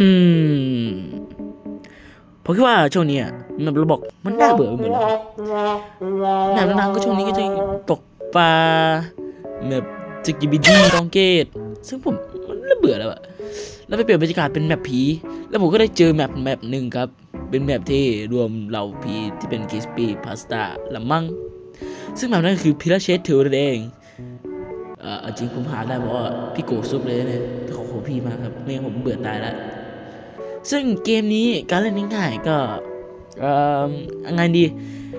อืมผมคิดว่าช่วงนี้อะมันระบบมันน่าเบื่อไปหมดเลยหนังดังๆก็ช่วงนี้ก็จะตกปลาแบบสกิบิดี้ตองเกต ซึ่งผมมันเริ่มเบื่อแล้วอะแล้วไปเปลี่ยนบรรยากาศเป็นแมปผี แล้วผมก็ได้เจอแมปแมปหนึ่งครับ เป็นแมปที่รวมเหล่าผีที่เป็นกิสปี้พาสต้าละมั่งซึ่งแมปนั้นคือพิลาเชสทูนั่นเอง เอ่อเอาจริงผมหาได้เพราะว่าพี่โกซุปเลยเนี่ยขอบคุณพี่มากครับไม่งั้นผมเบื่อตายแล้วซึ่งเกมนี้การเล่นง่ายๆก็เอ่อยังไงดี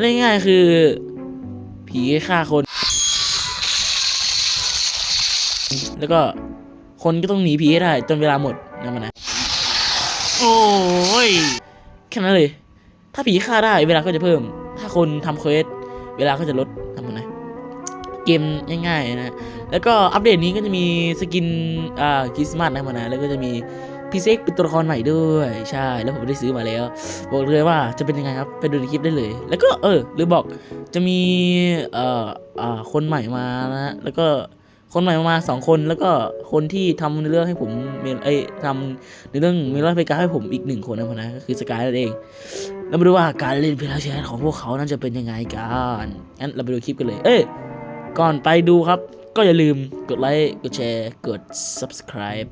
เล่นง่ายๆคือ ผีฆ่าคน แล้วก็คนก็ต้องหนีผีให้ได้ จนเวลาหมดนะมันนะโอ้ยแค่นั้นเลย ถ้าผีฆ่าได้เวลาก็จะเพิ่ม ถ้าคนทำเควสเวลาก็จะลดทำมันนะ เกมง่ายๆนะแล้วก็อัปเดตนี้ก็จะมีสกินอ่าคริสต์มาสนะมันะแล้วก็จะมีพีเซ็กเป็นตัวละครใหม่ด้วยใช่แล้วผมได้ซื้อมาแล้ว บอกเลยว่าจะเป็นยังไงครับไปดูในคลิปได้เลย แล้วก็เออหรือบอกจะมีเอ่ออ่าคนใหม่มานะแล้วก็คนใหม่มาสองคนแล้วก็คนที่ทำในเรื่องให้ผมเมลเอ้ยทำในเรื่องเมลอนเพกาให้ผมอีกหนึ่งคนนะมันะก็คือสกายนั่นเองแล้วมาดูว่าการเล่นเพลาแชร์ของพวกเขานั้นจะเป็นยังไงกันงั้นเราไปดูคลิปกันเลย เอ้ย ก่อนไปดูครับ ก็อย่าลืมกดไลค์ กดแชร์ กด subscribe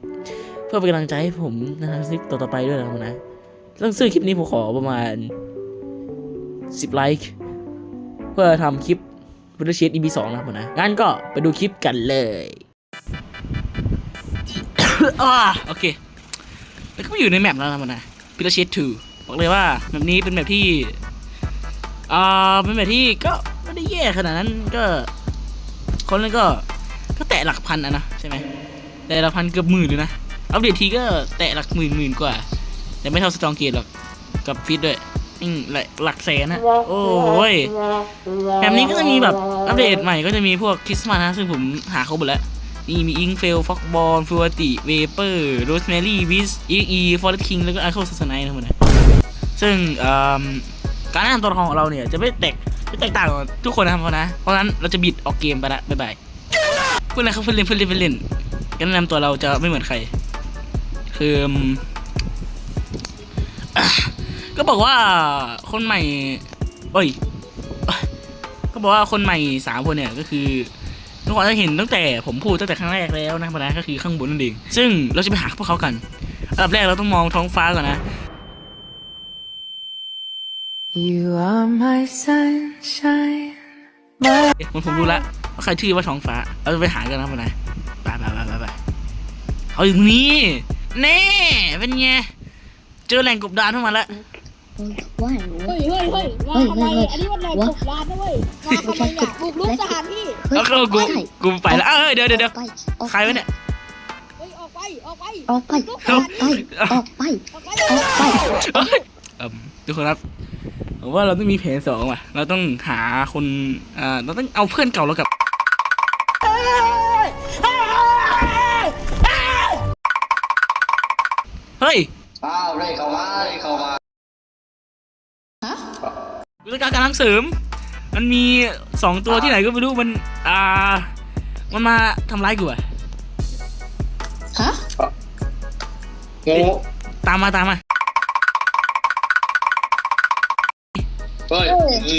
เพื่อเป็นกำลังใจให้ผมนะครับคลิปต่อๆไปด้วยนะครับนะเรื่องซื้อคลิปนี้ผมขอประมาณ 10 ไลค์เพื่อทำคลิปวิดีโอชีต EP 2นะครับนะ งั้นก็ไปดูคลิปกันเลยโอเคแล้วก็มาอยู่ในแมปแล้วนะมันนะพิลาชีต2บอกเลยว่าแบบนี้เป็นแบบที่อ่าเป็นแบบที่ก็ไม่ได้แย่ขนาดนั้นก็ คนนั้นก็ก็แตะหลักพันอะนะใช่ไหมแต่หลักพันเกือบหมื่นเลยนะ อัปเดตทีก็แตะหลักหมื่นหมื่นกว่า แต่ไม่เท่าสตรองเกตหรอก กับฟิตด้วยอืมหลักหลักแสนนะโอ้ยแบบนี้ก็จะมีแบบอัปเดตใหม่ก็จะมีพวกคริสต์มาสนะ ซึ่งผมหาเขาหมดแล้ว นี่มีอิงเฟลฟ็อกบอลฟูวติเวเปอร์โรสแมรี่วิสอีอีฟอร์เรสคิงแล้วก็ไอคอนซัสไนทั้งหมดนะซึ่งการแนะนตัวละครของเราเนี่ยจะไม่แตก ไม่แตกต่างทุกคนนะครับเพราะนะ เพราะนั้นเราจะบิดออกเกมไปละบ๊ายบายเพื่อนอะไรครับเพื่อนเล่นเพื่อนเล่นเพื่อนเล่นการแนะนำตัวเราจะไม่เหมือนใคร คือก็บอกว่าคนใหม่ เอ้ย ก็บอกว่าคนใหม่สามคนเนี่ยก็คือทุกคนจะเห็นตั้งแต่ผมพูดตั้งแต่ครั้งแรกแล้วนะครับนะก็คือข้างบนนั่นเองซึ่งเราจะไปหาพวกเขากัน อันดับแรกเราต้องมองท้องฟ้าก่อนนะ You are my sunshine. My เอ๊ะมันผมรู้ละว่าใครชื่อว่าท้องฟ้าเราจะไปหากันนะครับนะไปไปไปไปไปเอาอย่างนี้ แน่เป็นไง เจอแหล่งกบดานเข้ามาแล้ว ว่าเฮ้ยเฮ้ยเฮ้ยมาทำไมอันนี้มันแรงกดร้านนะเว้ยมาทำไมเนี่ยบุกรุกสถานที่แล้วก็กู กูไปแล้วเอ้ยเดี๋ยวเดี๋ยวเดี๋ยวไปออกใครวะเนี่ย เฮ้ย ออกไป ออกไปออกไป ออกไป ออกไป ออกไป ออกไป เอ้ยเอิ่มทุกคนครับ ผมว่าเราต้องมีแผนสองว่ะ เราต้องหาคนอ่าเราต้องเอาเพื่อนเก่าเรากลับเฮ้ยอ้าวเร่เข้ามาเร่เข้ามากูต้องการการทั้งเสริม มันมีสองตัวที่ไหนก็ไม่รู้ มัน อ่า มันมาทำร้ายกูอะฮะงูตามมาตามมา เฮ้ย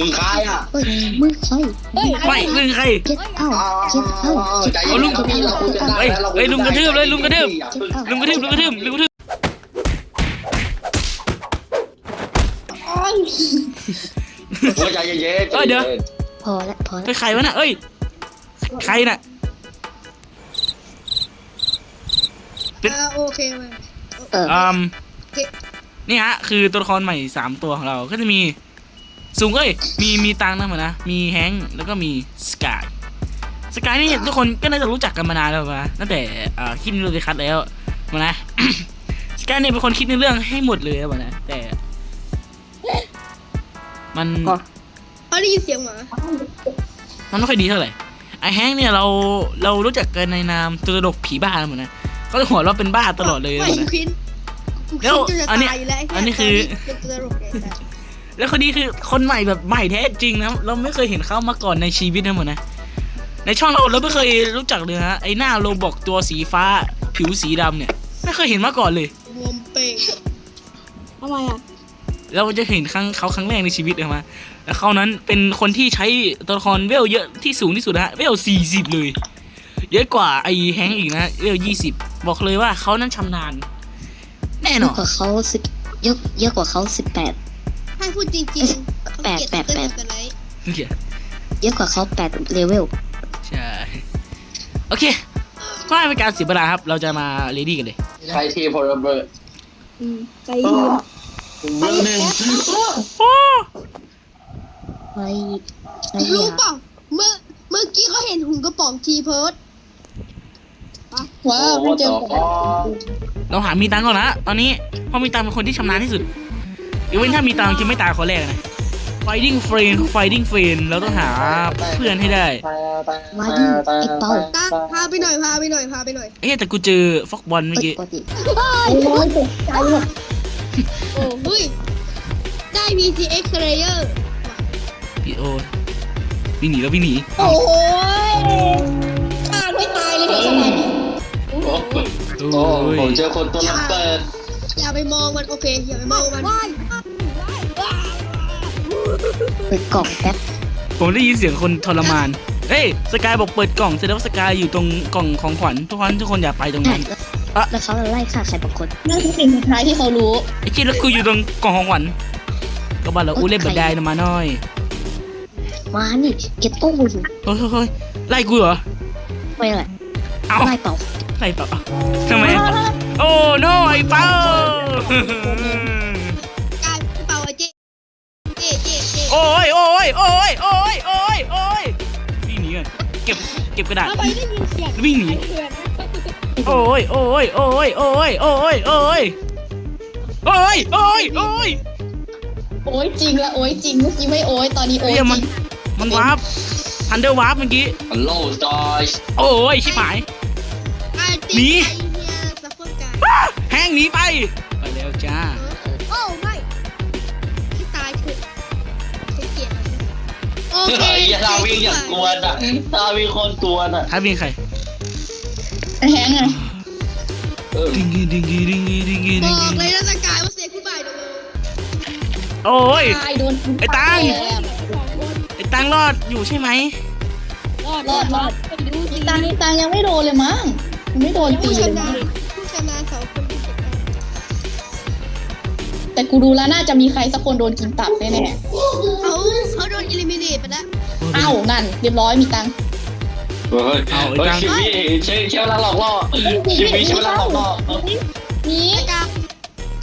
มึงใครอะเฮ้ยมือใครเฮ้ยไม่มึงใคร เจ็ดเอ้าอ้าวเจ็ดเอ้าใจเย็นลุงครับพี่เราคุยกันได้เฮ้ยแล้วราเฮ้ยลุงกระทืบเลยลุงกระทืบอย่าเพิ่งลุงกระทืบลุงกระทืบลุงกระทืบโอ้ยใจเย็นๆเอ้ยเดี๋ยวพอละพอเฮ้ละยใครวะน่ะเอ้ยใครน่ะอ่าโอเคเว้ยเอออืมโอเคนี่ฮะคือตัวละครใหม่สามตัวของเราก็จะมี สูงเอ้ยมีมีตังค์นะเหมือนนะมีแฮงค์แล้วก็มีสกายสกายนี่ทุกคนก็น่าจะรู้จักกันมานานแล้วนะตั้งแต่อ่าคิดในเรื่องคัดแล้วมานะสกายเนี่ยเป็นคนคิดในเรื่องให้หมดเลยมานะแต่ มันเขาได้ยินเสียงหมามันไม่ค่อยดีเท่าไหร่ไอแฮงค์เนี่ยเราเรารู้จักกันในนามตัวตลกผีบ้าเหมือนนะเขาจะหัวเราะเป็นบ้าตลอดเลยไม่เหมือนกูนะคิดกูแล้คิวดจนจะอันนี้ตายอยู่แล้วไเหี้ยอันนี้คือ เป็นตัวตลกเลยนะแล้วคนนี้คือคนใหม่แบบใหม่แท้จริงนะเราไม่เคยเห็นเขามาก่อนในชีวิตนะเหมือนนะในช่องเราเราไม่เคยรู้จักเลยฮะไอหน้าโรบอกตัวสีฟ้า ผิวสีดำเนี่ยไม่ไม่เคยเห็นมาก่อนเลยรวมเป่งทำไมอะเราจะเห็นครั้งเขาครั้งแรกในชีวิตเลยมาแล้วเขานั้นเป็นคนที่ใช้ตัวละครเวลเยอะที่สูงที่สุดนะฮะเวลสี่สิบเลย เยอะกว่าไอ้แฮงค์อีกนะเวลยี่สิบบอกเลยว่าเขานั้นชำนาญ แน่นเยออะนกว่าเขาสิบเยอะเยอะกว่าเขาสิบแปด ให้พูดจริงๆแปดแปดแปดเขาเกลียดเต้นอะไรเหี้ยเยอะกว่าเขาแปดเลเวลใช่ โอเคก็ไม่เป็นการเสียเวลาครับ เราจะมาเรดี้กันเลยใช้ทีพลเบอร์อืมใจเย็นเบอร์หนึ่งไปไปรู้ยาเปล่าเมื่อเมื่อกี้เขาเห็นหุ่นกระป๋องทีเพิร์ดว้าวไม่เจอผมเราหามีตังค์ก่อนนะตอนนี้เพราะมีตังค์เป็นคนที่ชำนาญที่สุด ยกเว้นถ้ามีตังค์จะไม่ตายคนแรกนะ fighting friend fighting friend เราต้องหาเพื่อนให้ได้มาดิไอ้เป้าตาพาไปหน่อยพาไปหน่อยพาไปหน่อยเอ๊ะแต่กูเจอฟอกบอลเมื่อเอ้ยกี้ปกติโอ้เฮ้ยได้ VCX Slayer พี่โอวิ่งหนีแล้ววิ่งหนีโอ้ยฆ่าไม่ตายเลยเหรอขนาดนี้โอ้โอ้ยผมเจอคนตัวระเบิดอย่าไปมองมันโอเคอย่าไปมองมันว้าย เปิดกล่องแป๊บผมได้ยินเสียงคนทรมาน เอ้ยสกายบอกเปิดกล่องแสดงว่าสกายอยู่ตรงกล่องของขวัญทุกคนทุกคนอย่าไปตรงนั้นอะแล้วเขาไล่ฆ่าใครบางคนนั่นคือสิ่งสุดท้ายที่เขารู้ไอ้ที่แล้วกูอยู่ตรงกล่องของขวัญก็บ้านเราอู้เล่นบันไดนะมาหน่อย มานี่เก็ตโต้อยู่เฮ้ยเฮ้ยเฮ้ยไล่กูเหรอไม่อะไรเอ้าไล่เป่าไล่เปล่าทำไมโอ้โนไอ้เป้า ยโอ้ยโอ้ยโอ้ยโอ้ยโอ้ยวิ่งหนีก่อนเก็บเก็บกระดาษ ทำไมได้ยินเสียงวิ่งหนีโอ้ยโอ้ยโอ้ยโอ้ยโอ้ยโอ้ยโอ้ยโอ้ยโอ้ยโอ้ยจริงละโอ้ยจริงเมื่อกี้ไม่โอ้ยตอนนี้โอ้ยเรียจมันริงมันวาร์ปทันเดอร์วาร์ปเมื่อกี้ฮัลโหลจอยโอ้ยชิบหายอะหนีตีไอ้เฮียสักคนกายแห้งหนีไป โอเคเฮ้ยถ้าวิ่งอย่างกวนอะถ้าวิ่งคนกวนอะท้าเป็นใครแฮงก์อะเออดิงกีดิงกีดิงกีดิงกีบดิงอกกีเลยนะสกายว่าเสียคุณบ่ายเดี๋ยวโอ้ย ตายโดนไอ้ตังเลยอะไอ้ตังรอดอยู่ใช่ไหมรอดรอดรอดไปดูสิตังตังยังไม่โดนเลยมั้งยังไม่โดนตีผู้เลยชำนามั้ญง แต่กูดูแล้วน่าจะมีใครสักคนโดนกินตับแน่เขาเขาโดนอิลิมิเนตไปแล้วๆอ้าวนั่น เรียบร้อยมีตังค์เฮ้ยเฮ้ยชีวิตใช้ใช้เวลาหลอกล่อชีวิตใช้เวลาหลอกล่อนี่สกาย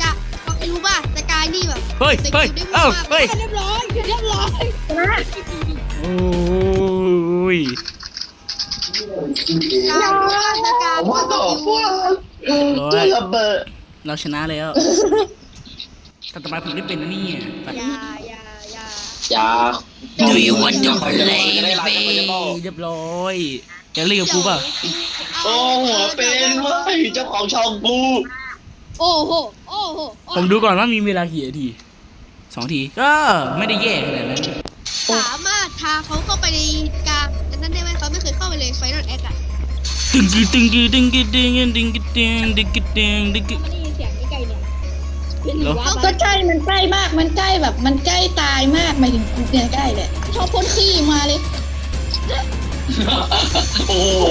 กะบอกไอ้รู้ป่ะสกายนี่แบบเฮ้ยเฮ้ยเอ้าเฮ้ยเรียบร้อยเรียบร้อยโอ้ยการว่าสกายว่าต่อว่าร้อตัวยระเบิดเราชนะแล้ว แต่ต่อไปผมได้เป็นนะเนี่ยไปอย่าอย่าอย่าอย่า Do you want to จะ play ได้ with ไล me น์จะได้เรียบร้อยจะเรียกกูเปล่าโอ้หัวเป็นเว้ยเจ้าของช่องกูโอ้โหโอ้โหผมดูก่อนว่ามีเวลากี่นาทีสองทีก็ไม่ได้แย่ขนาดนั้นสามารถพาเขาเข้าไปในกลางอันนั้นได้ไหมเขาไม่เคยเข้าไปเลยไฟนอลแอคอะตึงกีตึงกีตึงกีตึงกีตึงกีตึงตึงกีตึงตึงกีไม่ได้ยินเสียง ก็ใกล้มันใกล้มากมันใกล้แบบ มันใกล้ตายมากหมายถึงกูเนี่ยใกล้เลยชอบพ่นขี้มาเลยโอ้โห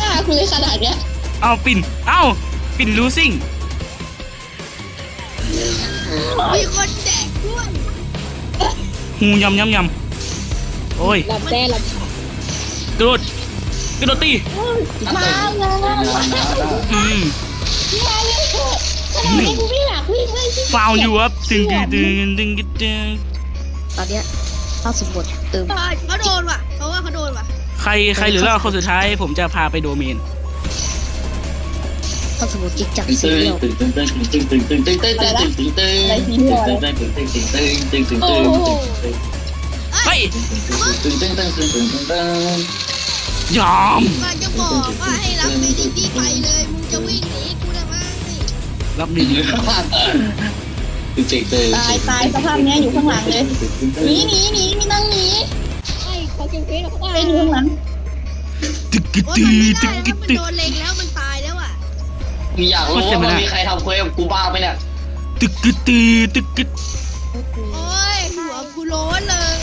อ่าคุณเลยขนาดเนี้ยเอาปิ่นเอ้าปิ่นลูซิ่งมีคนแจกด้วยหูยำยำยำโอ้ยลำแต้ลกระโดดกระโดดตีมาเลยอืมมาเลย ได้กูไม่อยากวิ่งเลยฟาวอยู่ครับตึงตึงตึงตึงตึงตอนเนี้ยข้าสมบทเติมเขาโดนว่ะเพราะว่าเขาโดนว่ะใครใครหรือเราคนสุดท้าย ผมจะพาไปโดเมนข้าสมบทจิกจักซีเรียลเฮ้ยยอมมันจะบอกว่าให้รับเมดิตี้ไปเลยมึงจะวิ่งหนี กูได้ไหมรับดีตายตายสภาพเนี้ยอยู่ข้างหลังเลยหนีหนีหนีมีนั่งหนีไอ้เขาเก่งเก่งเขาเป็นอยู่ข้างหลังตึกกึโอ้ยตีมันไม่ตึได้กแล้วกึมันตึกโดนเล็งแล้วมันตายแล้วอะอยากรู้ว่ามันมีใครทำเควสกับกูบ้างไหมเนี่ยตึกกึดตือตึกกึดโอ้ยหัวกูโล้นเลย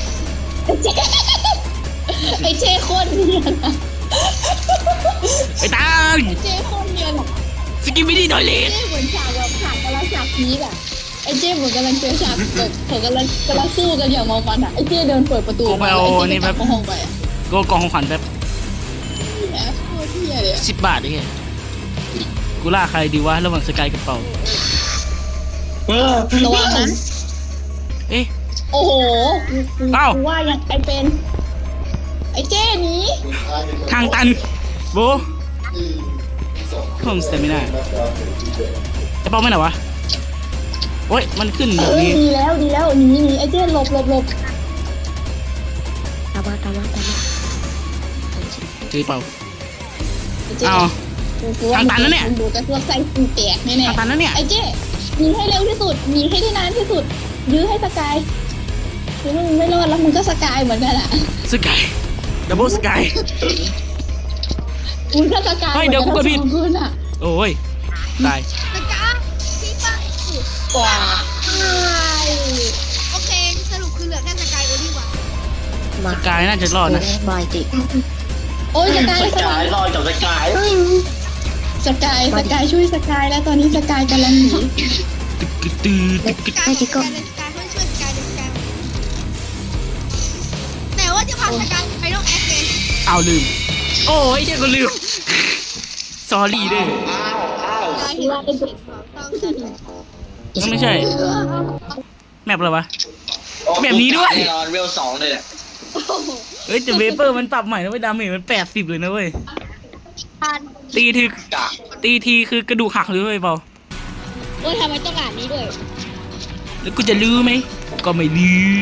ไอ้เจ้โคตรเนียนอะไอ้ตังไอ้เจ้โคตรเนียนอะ สกิมไม่ดีหน่อยเลยเจ้เหมือนฉากแบบฉากกำลังฉากพีกอะไอ้เจ้เหมือนกำลังเจอฉากแบบเขากำลังกำลังสู้กันอย่างเมองมันอะไอ้เจ้เดินเปิดประตูกูไปเอาไอ้นี่เจ้แบก็กลับบเข้าห้องไปอะกูกองของขวัญแบบแหมโคตรเที่ยเลยอะสิบบาทไอ้เงี้ยกูล่าใครดีวะระหว่างสกายกับเป่า เออระวังนะเอ๊ะ โอ้โหกูกูเอ้า กูว่ายังไอเป็น ไอเจ้หนีทางตันโบ เพิ่มสเตมิน่าไอ้เป่าไม่ไหนวะโอ้ยมันขึ้นแบเอบอนี้ดีแล้วดีแล้วหนีหนีไอเจ้หลบหลบหลบตามมาตามมาตามมาเจอเป่าไอเจ้เอากูกูว่าทางตันแล้วเนี่ยมึงดูกระซวกไส้กูแตกแน่ทางตันแล้วเนี่ยๆไอเจ้หนีให้เร็วที่สุดหนีให้ได้นานที่สุด ยื้อให้สกายคือมึงไม่รอดแล้วมึงก็สกายเหมือนกันอะสกายดับเบิลสกาย มึงก็สกายเฮ้ยเดี๋ยวกูกดผิดเหมือนนทั้งสองคนอะโอ้ยตายสกาพี่ป้าว้าโอเค สรุปคือเหลือแค่สกายโอลี่ว่ะมาสกายน่าจะรอดนะบายติโอ้ยสกายสสกากายยรอดกับสกายสกายสกายช่วยสกายแล้วตอนนี้สกายกำลังหนีตึกกึดตือตึกกึดสกายสกายสกายช่วยช่วยสกายสกายแต่ว่าจะพาสกายไปต้องแอคเลยเอาลืม โอ้ยเดี๋ยวก็ลืมสอรี่ด้วยอ้าวอ้าวสกายเห็นว่าเป็นเด็กต้องจะดูนั่นไม่ใช่ แมปอะไรวะ แบบนี้ด้วย แน่นอนเวลสองเลยแหละเฮ้ยแต่เวเปอร์มันปรับใหม่นะเว้ยดาเมจมันแปดสิบเลยนะเว้ยทันตีทีกะตีทีคือกระดูกหักเลยเว้ยเปล่าโอ้ยทำไมต้องอ่านนี้ด้วยแล้วกูจะลือไหม ก็ไม่ลือ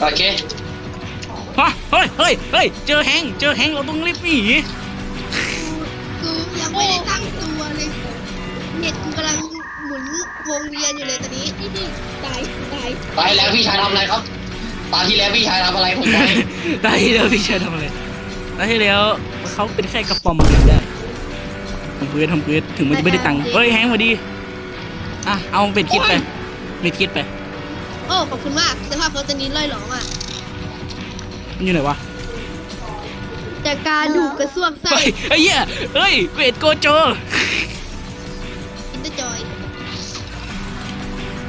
โอเค ฮะเฮ้ยเฮ้ยเฮ้ยเจอแฮงค์เจอแฮงค์เราต้องรีบหนีกูยังไม่ได้ตั้งตัวเลย เน็ตกูกำลังหมุนวงเวียนอยู่เลยตอนนี้นี่นี่ตายตายตายแล้วพี่ชายทำอะไรครับตาที่แล้วพี่ชายทำอะไรผมไปตายที่แล้วพี่ชายทำอะไรตายที่แล้วเขาเป็นแค่กระป๋อมเองได้ทำเพื่อนทำเพื่อนถึงมันจะไม่ได้ตังค์เฮ้ยแฮงค์มาดีอะเอาเป็ดคิดไปเป็ดคิดไปโอ้ขอบคุณมากสภาพเขาตอนนี้ล่อยหลอมอะ มันอยู่ไหนวะจากการดูกระซวกไส้เฮ้ยไอ้เหี้ยเฮ้ยเกรดโกโจอินเตอร์จอย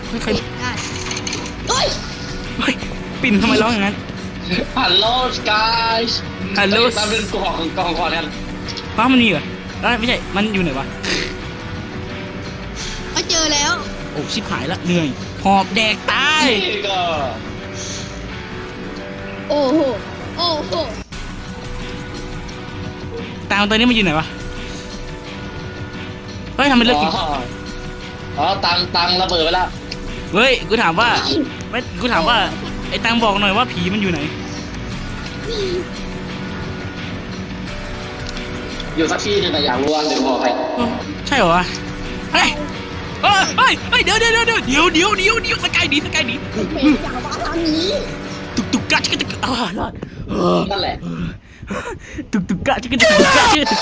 เฮ้ยใครเด็ดได้เฮ้ยเฮ้ยปิ่นทำไมร้องอย่างนั้น ฮัลโหลสกาย Hello ตามเป็นกล่องกล่องก่อนกันป้ามันมีเหรอเอ้ยไม่ใช่ มันอยู่ไหนวะก็เจอแล้ว โอ้ชิบหายละเหนื่อยหอบแดกตาย นี่ก็ โอ้โห โอ้โห ตามตัวนี้มันอยู่ไหนวะ เฮ้ยทำไมเลิกกินอ๋อตังตังระเบิดไปแล้วเฮ้ย กูถามว่าไม่กูถามว่า ไอ้ตังบอกหน่อยว่าผีมันอยู่ไหน อยู่สักที่หนึงแต่อยากรู้ว่าเดี๋ยวบอกให้ใช่เหรอวะเฮ้ยเฮ้ยเดี๋ยวเดี๋ยวเดี๋ยวเดี๋ยวเดี๋ยวเดี๋ยวเดี๋ยวสกายดีสกายดี เป็าว่าตอนนี้ ตุกตุกกะชิกกะตุกอ่ารอดเออนั่นแหละตุกตุกกะชิกกะตุกตุกกะชิกกะตุก